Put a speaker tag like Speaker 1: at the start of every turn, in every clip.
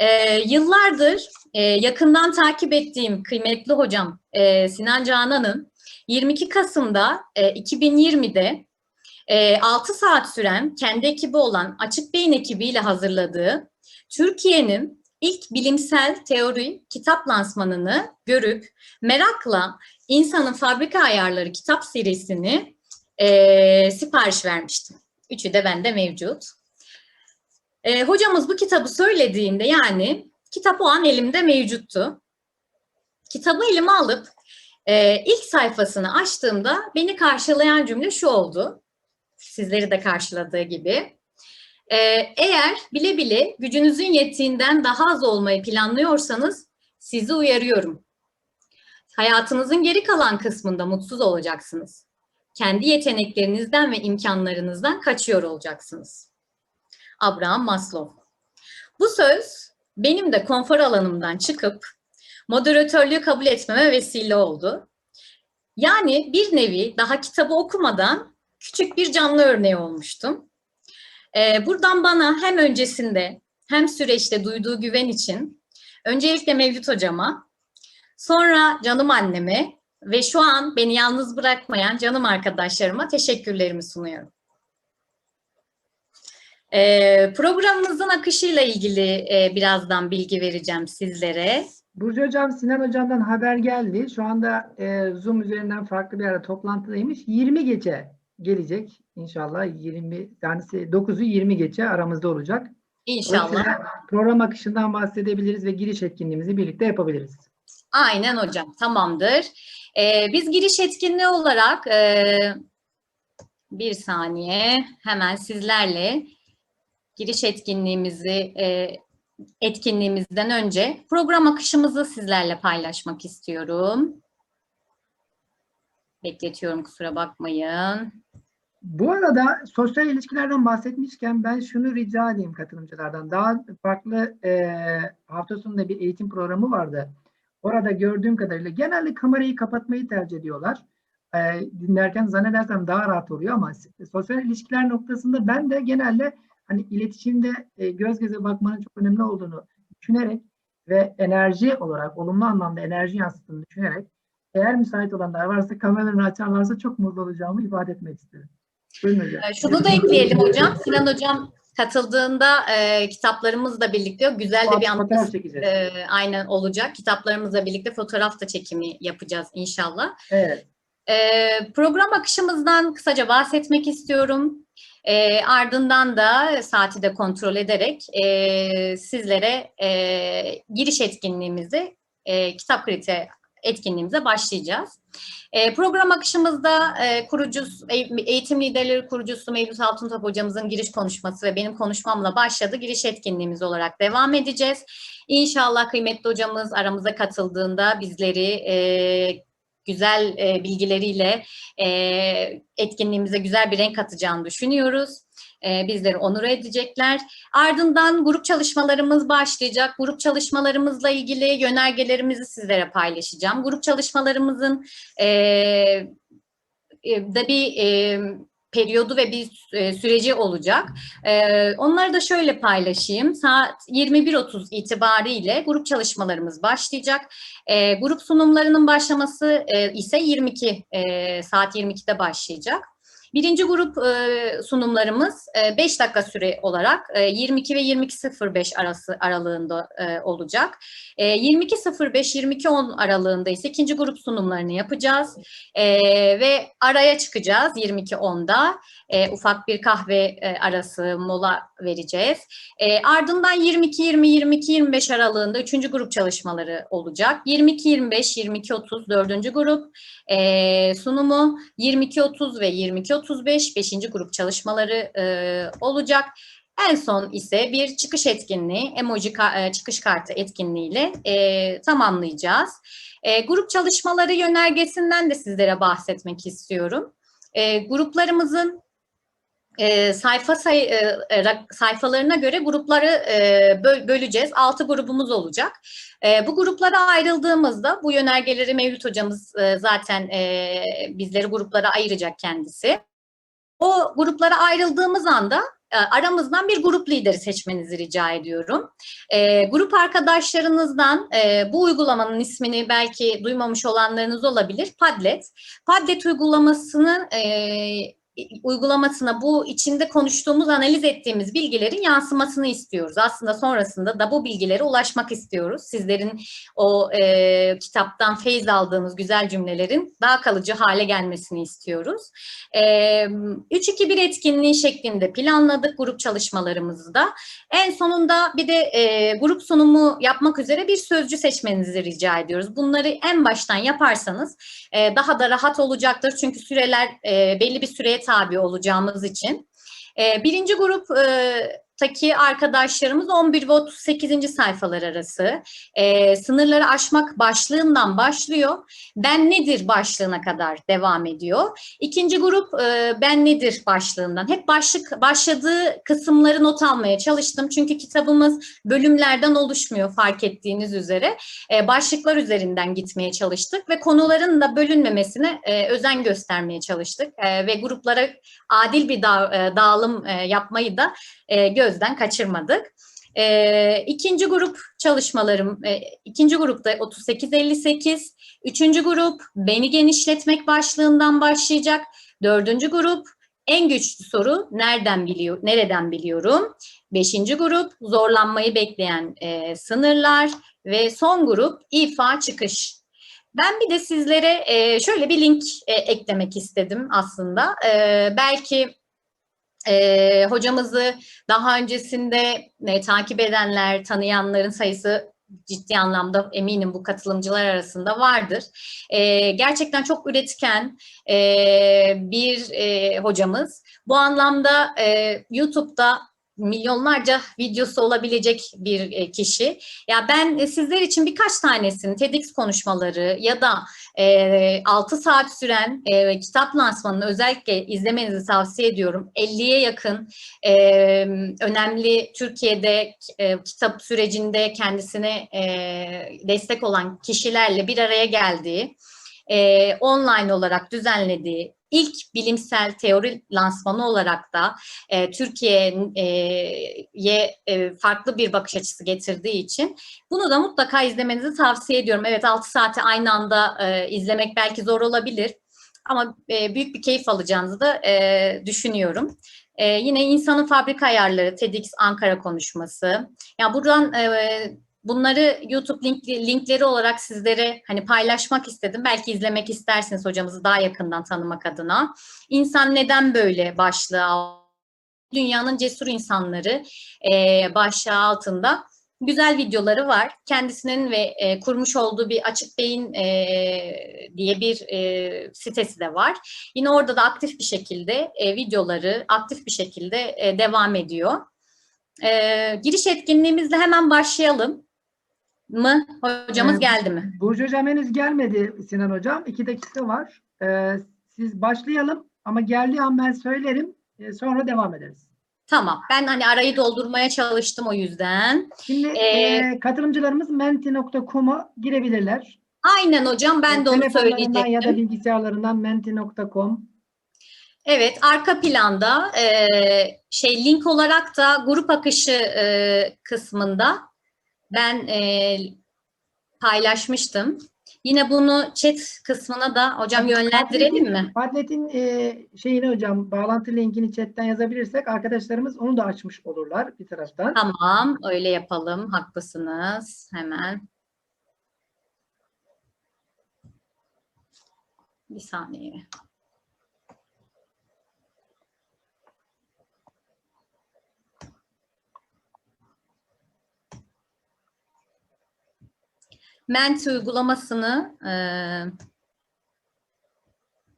Speaker 1: Ee, yıllardır e, yakından takip ettiğim kıymetli hocam e, Sinan Canan'ın 22 Kasım'da e, 2020'de e, 6 saat süren kendi ekibi olan Açık Beyin ekibiyle hazırladığı Türkiye'nin ilk bilimsel teori kitap lansmanını görüp merakla İnsanın Fabrika Ayarları kitap serisini e, sipariş vermiştim. Üçü de bende mevcut. E, hocamız bu kitabı söylediğinde yani kitap o an elimde mevcuttu. Kitabı elime alıp e, ilk sayfasını açtığımda beni karşılayan cümle şu oldu. Sizleri de karşıladığı gibi. E, eğer bile bile gücünüzün yettiğinden daha az olmayı planlıyorsanız sizi uyarıyorum. Hayatınızın geri kalan kısmında mutsuz olacaksınız. Kendi yeteneklerinizden ve imkanlarınızdan kaçıyor olacaksınız. Abraham Maslow. Bu söz benim de konfor alanımdan çıkıp moderatörlüğü kabul etmeme vesile oldu. Yani bir nevi daha kitabı okumadan küçük bir canlı örneği olmuştum. Ee, buradan bana hem öncesinde hem süreçte duyduğu güven için öncelikle Mevlüt hocama, sonra canım anneme ve şu an beni yalnız bırakmayan canım arkadaşlarıma teşekkürlerimi sunuyorum. Ee, programımızın akışıyla ilgili e, birazdan bilgi vereceğim sizlere.
Speaker 2: Burcu Hocam, Sinan Hocam'dan haber geldi. Şu anda e, Zoom üzerinden farklı bir ara toplantıdaymış. 20 gece gelecek inşallah. 20 tanesi 9'u 20 gece aramızda olacak.
Speaker 1: İnşallah.
Speaker 2: Program akışından bahsedebiliriz ve giriş etkinliğimizi birlikte yapabiliriz.
Speaker 1: Aynen hocam, tamamdır. Ee, biz giriş etkinliği olarak e, bir saniye hemen sizlerle giriş etkinliğimizi e, etkinliğimizden önce program akışımızı sizlerle paylaşmak istiyorum. Bekletiyorum kusura bakmayın.
Speaker 2: Bu arada sosyal ilişkilerden bahsetmişken ben şunu rica edeyim katılımcılardan. Daha farklı e, hafta sonunda bir eğitim programı vardı. Orada gördüğüm kadarıyla genelde kamerayı kapatmayı tercih ediyorlar. E, dinlerken zannedersem daha rahat oluyor ama sosyal ilişkiler noktasında ben de genelde hani iletişimde e, göz göze bakmanın çok önemli olduğunu düşünerek ve enerji olarak olumlu anlamda enerji yansıttığını düşünerek eğer müsait olanlar varsa kameralarını açarlarsa çok mutlu olacağımı ifade etmek isterim. Buyurun hocam.
Speaker 1: Ee, Şunu da ekleyelim hocam. Sinan hocam katıldığında e, kitaplarımızla birlikte güzel de bir anlatı e, aynen olacak. Kitaplarımızla birlikte fotoğraf da çekimi yapacağız inşallah.
Speaker 2: Evet.
Speaker 1: Ee, program akışımızdan kısaca bahsetmek istiyorum. Ee, ardından da saati de kontrol ederek e, sizlere e, giriş etkinliğimizi, e, kitap kriti etkinliğimize başlayacağız. E, program akışımızda e, kurucusu, eğitim liderleri kurucusu Mevlüt Altıntop hocamızın giriş konuşması ve benim konuşmamla başladı. Giriş etkinliğimiz olarak devam edeceğiz. İnşallah kıymetli hocamız aramıza katıldığında bizleri e, güzel e, bilgileriyle e, etkinliğimize güzel bir renk katacağını düşünüyoruz. E, bizleri onur edecekler. Ardından grup çalışmalarımız başlayacak. Grup çalışmalarımızla ilgili yönergelerimizi sizlere paylaşacağım. Grup çalışmalarımızın e, e, da bir e, periyodu ve bir e, süreci olacak. E, onları da şöyle paylaşayım. Saat 21.30 itibariyle grup çalışmalarımız başlayacak. E, grup sunumlarının başlaması ise 22 e, saat 22'de başlayacak. Birinci grup e, sunumlarımız 5 dakika süre olarak e, 22 ve 22.05 arası aralığında e, olacak. E, 22.05-22.10 aralığında ise ikinci grup sunumlarını yapacağız e, ve araya çıkacağız 22.10'da. E, ufak bir kahve e, arası mola vereceğiz. E, ardından 22-20-22-25 aralığında üçüncü grup çalışmaları olacak. 22-25-22-30 dördüncü grup e, sunumu 22-30 ve 22-35 beşinci grup çalışmaları e, olacak. En son ise bir çıkış etkinliği, emoji ka- e, çıkış kartı etkinliğiyle e, tamamlayacağız. E, grup çalışmaları yönergesinden de sizlere bahsetmek istiyorum. E, gruplarımızın e, sayfa say, e, rak- sayfalarına göre grupları e, böl- böleceğiz. Altı grubumuz olacak. E, bu gruplara ayrıldığımızda bu yönergeleri Mevlüt hocamız e, zaten e, bizleri gruplara ayıracak kendisi. O gruplara ayrıldığımız anda e, aramızdan bir grup lideri seçmenizi rica ediyorum. E, grup arkadaşlarınızdan e, bu uygulamanın ismini belki duymamış olanlarınız olabilir. Padlet. Padlet uygulamasını e, uygulamasına bu içinde konuştuğumuz, analiz ettiğimiz bilgilerin yansımasını istiyoruz. Aslında sonrasında da bu bilgilere ulaşmak istiyoruz. Sizlerin o e, kitaptan feyiz aldığınız güzel cümlelerin daha kalıcı hale gelmesini istiyoruz. E, 3-2-1 etkinliği şeklinde planladık grup çalışmalarımızı da. En sonunda bir de e, grup sunumu yapmak üzere bir sözcü seçmenizi rica ediyoruz. Bunları en baştan yaparsanız e, daha da rahat olacaktır. Çünkü süreler e, belli bir süreye tabi olacağımız için. Birinci gruptaki arkadaşlarımız 11 ve 38. sayfalar arası. E, sınırları aşmak başlığından başlıyor. Ben nedir başlığına kadar devam ediyor. İkinci grup e, ben nedir başlığından. Hep başlık başladığı kısımları not almaya çalıştım. Çünkü kitabımız bölümlerden oluşmuyor fark ettiğiniz üzere. E, başlıklar üzerinden gitmeye çalıştık ve konuların da bölünmemesine e, özen göstermeye çalıştık. E, ve gruplara adil bir da, e, dağılım e, yapmayı da e, gözden kaçırmadık. E, ikinci grup çalışmalarım, e, ikinci grupta 38-58, üçüncü grup beni genişletmek başlığından başlayacak, dördüncü grup en güçlü soru nereden biliyor, nereden biliyorum? Beşinci grup zorlanmayı bekleyen e, sınırlar ve son grup ifa çıkış. Ben bir de sizlere e, şöyle bir link e, eklemek istedim aslında. E, belki e, hocamızı daha öncesinde e, takip edenler, tanıyanların sayısı ciddi anlamda eminim bu katılımcılar arasında vardır. E, gerçekten çok üretken e, bir e, hocamız. Bu anlamda e, YouTube'da milyonlarca videosu olabilecek bir e, kişi. Ya ben e, sizler için birkaç tanesini TEDx konuşmaları ya da e, 6 saat süren e, kitap lansmanını özellikle izlemenizi tavsiye ediyorum. 50'ye yakın e, önemli Türkiye'de e, kitap sürecinde kendisine e, destek olan kişilerle bir araya geldiği, e, online olarak düzenlediği ilk bilimsel teori lansmanı olarak da e, Türkiye'ye e, farklı bir bakış açısı getirdiği için bunu da mutlaka izlemenizi tavsiye ediyorum. Evet 6 saati aynı anda e, izlemek belki zor olabilir ama e, büyük bir keyif alacağınızı da e, düşünüyorum. E, yine insanın fabrika ayarları TEDx Ankara konuşması. Ya yani buradan e, Bunları YouTube link, linkleri olarak sizlere hani paylaşmak istedim. Belki izlemek istersiniz hocamızı daha yakından tanımak adına. İnsan neden böyle başlığı Dünyanın cesur insanları e, başlığı altında güzel videoları var. Kendisinin ve e, kurmuş olduğu bir Açık Beyin e, diye bir e, sitesi de var. Yine orada da aktif bir şekilde e, videoları aktif bir şekilde e, devam ediyor. E, giriş etkinliğimizle hemen başlayalım mı? Hocamız
Speaker 2: Ee,
Speaker 1: geldi mi?
Speaker 2: Burcu Hocam henüz gelmedi Sinan Hocam. İki dakika var. Ee, siz başlayalım ama geldiği an ben söylerim. Ee, sonra devam ederiz.
Speaker 1: Tamam. Ben hani arayı doldurmaya çalıştım o yüzden.
Speaker 2: Şimdi
Speaker 1: Ee,
Speaker 2: e, katılımcılarımız menti.com'a girebilirler.
Speaker 1: Aynen hocam ben de onu söyleyecektim.
Speaker 2: ya da bilgisayarlarından menti.com.
Speaker 1: Evet, arka planda e, şey link olarak da grup akışı e, kısmında ben e, paylaşmıştım. Yine bunu chat kısmına da hocam yönlendirelim mi?
Speaker 2: Padlet'in e, şeyini hocam bağlantı linkini chatten yazabilirsek arkadaşlarımız onu da açmış olurlar bir taraftan.
Speaker 1: Tamam, öyle yapalım. Haklısınız. Hemen. Bir saniye. Menti uygulamasını e,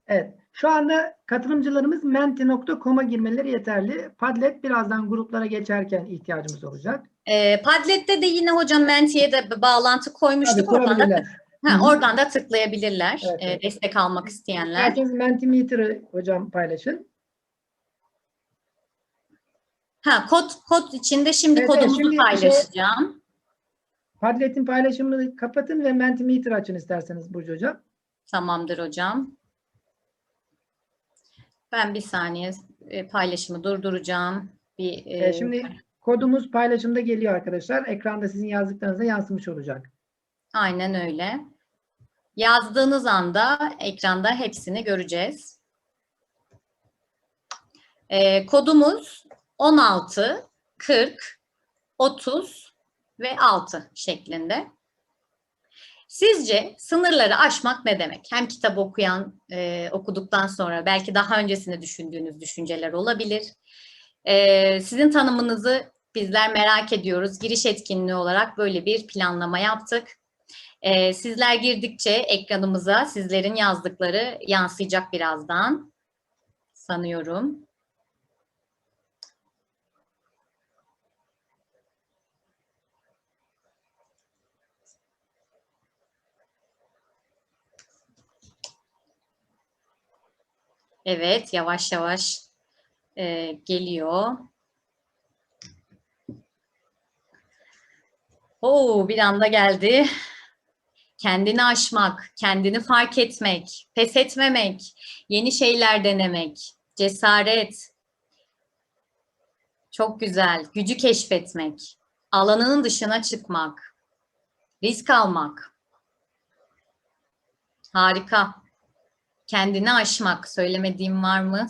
Speaker 2: Evet. Şu anda katılımcılarımız menti.com'a girmeleri yeterli. Padlet birazdan gruplara geçerken ihtiyacımız olacak.
Speaker 1: e, Padlet'te de yine hocam Menti'ye de bağlantı
Speaker 2: Tabii
Speaker 1: koymuştuk. Oradan da, ha, oradan da tıklayabilirler.
Speaker 2: Evet,
Speaker 1: e,
Speaker 2: evet.
Speaker 1: destek almak isteyenler.
Speaker 2: Herkes Mentimeter'ı hocam paylaşın.
Speaker 1: Ha, kod kod içinde şimdi
Speaker 2: Evet,
Speaker 1: kodumuzu
Speaker 2: şimdi şey-
Speaker 1: paylaşacağım.
Speaker 2: Padlet'in paylaşımını kapatın ve Mentimeter açın isterseniz Burcu hocam.
Speaker 1: Tamamdır hocam. Ben bir saniye e, paylaşımı durduracağım. bir
Speaker 2: Ee,
Speaker 1: e,
Speaker 2: şimdi kodumuz paylaşımda geliyor arkadaşlar. Ekranda sizin yazdıklarınıza yansımış olacak.
Speaker 1: aynen öyle. Yazdığınız anda ekranda hepsini göreceğiz. Ee, kodumuz 16, 40, 30 ve 6 şeklinde. Sizce sınırları aşmak ne demek? Hem kitap okuyan, e, okuduktan sonra belki daha öncesinde düşündüğünüz düşünceler olabilir. E, sizin tanımınızı bizler merak ediyoruz. Giriş etkinliği olarak böyle bir planlama yaptık. E, sizler girdikçe ekranımıza sizlerin yazdıkları yansıyacak birazdan sanıyorum. Evet, yavaş yavaş e, geliyor. Oo, bir anda geldi. Kendini aşmak, kendini fark etmek, pes etmemek, yeni şeyler denemek, cesaret. Çok güzel. Gücü keşfetmek, alanının dışına çıkmak, risk almak. Harika. Kendini aşmak. Söylemediğim var mı?